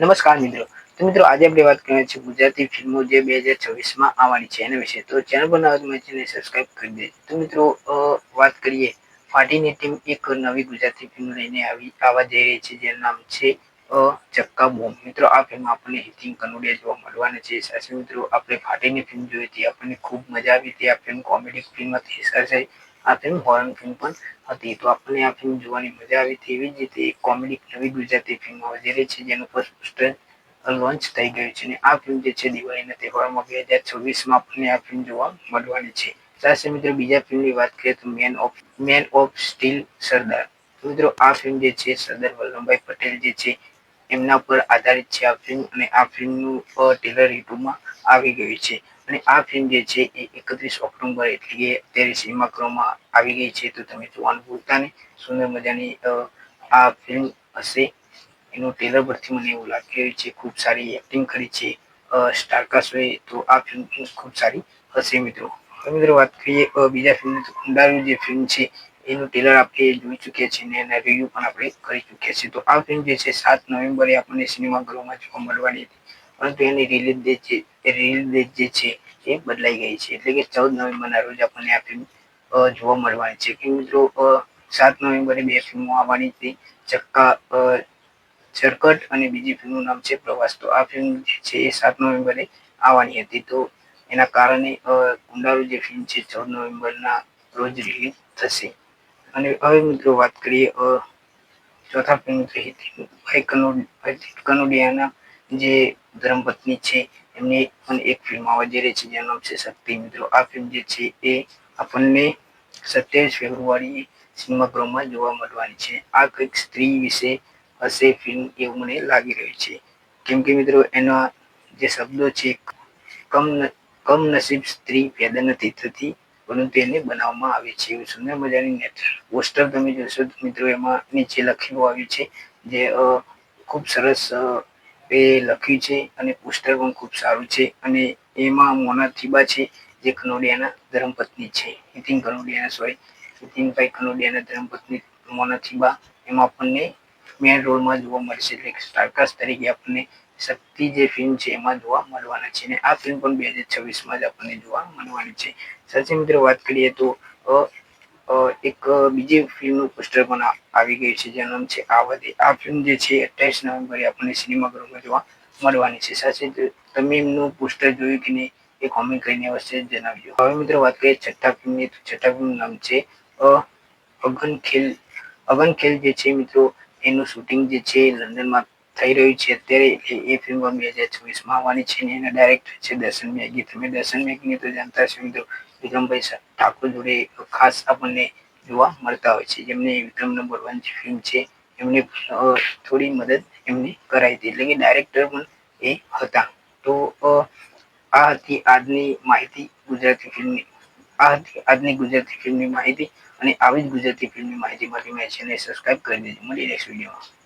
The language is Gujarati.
નમસ્કાર મિત્રો. તો મિત્રો, આજે આપણે વાત કરીએ છીએ ગુજરાતી ફિલ્મો જે બે હજાર છવ્વીસમાં આવવાની છે એના વિશે. તો ચેનલ પર નવા ચેનલ સબસ્ક્રાઇબ કરી દેજો. તો મિત્રો વાત કરીએ. ફાટીની ટીમ એક નવી ગુજરાતી ફિલ્મ લઈને આવી, આવવા જઈ રહી છે, જેનું નામ છે ચક્કા બોમ્બ. મિત્રો, આ ફિલ્મ આપણને હિતિન કનોડિયા જોવા મળવાના છે. સાચી મિત્રો, આપણે ફાટીની ફિલ્મ જોઈ હતી. આપણને ખૂબ મજા આવી હતી. આ ફિલ્મ કોમેડી ફિલ્મ હતી. સાથે આ ફિલ્મ હોરર ફિલ્મ પણ હતી. તો આપણને આ ફિલ્મ જોવાની મજા આવી હતી. એવી જ રીતે એક કોમેડી નવી ગુજરાતી ફિલ્મ વગેરે છે, જેનું ફર્સ્ટ પોસ્ટર લોન્ચ થઈ ગયું છે. અને આ ફિલ્મ જે છે દિવાળીના તહેવારમાં બે હજાર છવ્વીસમાં આપણને આ ફિલ્મ જોવા મળવાની છે. સાથે મિત્રો બીજા ફિલ્મની વાત કરીએ તો man of man of steel Sardar. મિત્રો આ ફિલ્મ જે છે, સરદાર વલ્લભભાઈ પટેલ જે છે, એમના પર આધારિત છે આ ફિલ્મ અને આ ફિલ્મનું ટેલર યુટ્યુબમાં આવી ગયું છે. અને આ ફિલ્મ જે છે એ એકત્રીસ ઓક્ટોબર એટલે કે અત્યારે સિનેમાગૃહમાં આવી ગઈ છે, તો તમે જોવાનું ભૂલતા નહીં. સુંદર મજાની આ ફિલ્મ હશે. એનું ટેલર પરથી મને એવું લાગી રહ્યું છે, ખૂબ સારી એક્ટિંગ કરી છે સ્ટારકાસ્ટે તો આ ફિલ્મ ખૂબ સારી હશે મિત્રો. હવે મિત્રો વાત કરીએ બીજા ફિલ્મ કુંડારું જે ફિલ્મ છે, એનું ટેલર આપણે જોઈ ચૂક્યા છીએ અને એના રિવ્યૂ પણ આપણે કરી ચૂક્યા છીએ. તો આ ફિલ્મ જે છે, સાત નવેમ્બરે આપણને સિનેમાગૃહમાં જોવા મળવાની હતી. પરંતુ એની રિલીઝ ડેટ જે રિલીઝ ડેટ જે છે એ બદલાઈ ગઈ છે. એટલે કે ચૌદ નવેમ્બરના રોજ આપણને આ ફિલ્મ જોવા મળવાની છે. કે મિત્રો સાત નવેમ્બરે બે ફિલ્મો આવવાની હતી. ચક્કા ચરકટ અને બીજી ફિલ્મનું નામ છે પ્રવાસ. તો આ ફિલ્મ જે છે એ સાત નવેમ્બરે આવવાની હતી. તો એના કારણે કુંડારુ જે ફિલ્મ છે ચૌદ નવેમ્બરના રોજ રિલીઝ થશે. અને હવે મિત્રો વાત કરીએ ચોથા ફિલ્મ છે હિતિનભાઈ ભાઈ કનોડિયાના જે ધર્મપત્ની છે એમની પણ એક ફિલ્મ આવવા જઈ રહી છે, જેનું નામ છે શક્તિ મિત્રો. આ ફિલ્મ જે છે એ આપણને સત્યાવીસ ફેબ્રુઆરીએ સિનેમાગૃહમાં જોવા મળવાની છે. આ કંઈક સ્ત્રી વિશે હશે ફિલ્મ એવું મને લાગી રહ્યું છે. કેમ કે મિત્રો, એના જે શબ્દો છે, કમ કમનસીબ સ્ત્રી પેદા નથી થતી, પરંતુ એને બનાવવામાં આવે છે. એવું સુંદર મજાની પોસ્ટર તમે જોશો મિત્રો, એમાં નીચે લખેલું આવ્યું છે, જે ખૂબ સરસ એ લખ્યું છે અને પોસ્ટર પણ ખૂબ સારું છે અને એમાં મોના થીબા છે, જે કનોડિયાના ધર્મપત્ની છે. નીતિન કનોડિયાના સોરી નીતિનભાઈ કનોડિયાના ધર્મપત્ની મોના થીબા એમાં આપણને મેન રોલમાં જોવા મળશે. એટલે સ્ટારકાસ્ટ તરીકે આપણને શક્તિ જે ફિલ્મ છે એમાં જોવા મળવાના છે. અને આ ફિલ્મ પણ બે હજાર છવ્વીસમાં જ આપણને જોવા મળવાની છે. સાચી મિત્રો, વાત કરીએ તો એક બીજી ફિલ્મનું પોસ્ટર પણ આવી ગયું છે, જેનું નામ છે આવતી આ ફિલ્મ જે છે, અઠ્યાવીસ નવેમ્બરે આપણને સિનેમાગૃહમાં જોવા મળવાની છે. સાથે તમે એમનું પોસ્ટર જોયું કે નહીં, એ કોમેન્ટ કરીને અવશ્ય જણાવજો. હવે મિત્રો વાત કરીએ છઠ્ઠા ફિલ્મની. તો છઠ્ઠા ફિલ્મનું નામ છે અગન ખેલ અગન ખેલ જે છે મિત્રો, એનું શૂટિંગ જે છે, લંડનમાં થઈ રહ્યું છે. અત્યારે એ ફિલ્મ બે હજાર છવ્વીસમાં આવવાની છે અને એના ડાયરેક્ટર છે દર્શન મેગી તમે દર્શન મેગીને તો જાણતા છો મિત્રો વિક્રમભાઈ ઠાકોર જોડે ખાસ આપણને જોવા મળતા હોય છે. જેમને વિક્રમ નંબર વન જે ફિલ્મ છે, એમને થોડી મદદ એમને કરાઈ હતી. એટલે કે ડાયરેક્ટર પણ એ હતા. તો આ હતી આજની માહિતી ગુજરાતી ફિલ્મની આ હતી આજની ગુજરાતી ફિલ્મની માહિતી. અને આવી જ ગુજરાતી ફિલ્મની માહિતી માટે મેં છે સબસ્ક્રાઇબ કરી દેજો. મળી નેક્સ્ટ વિડીયોમાં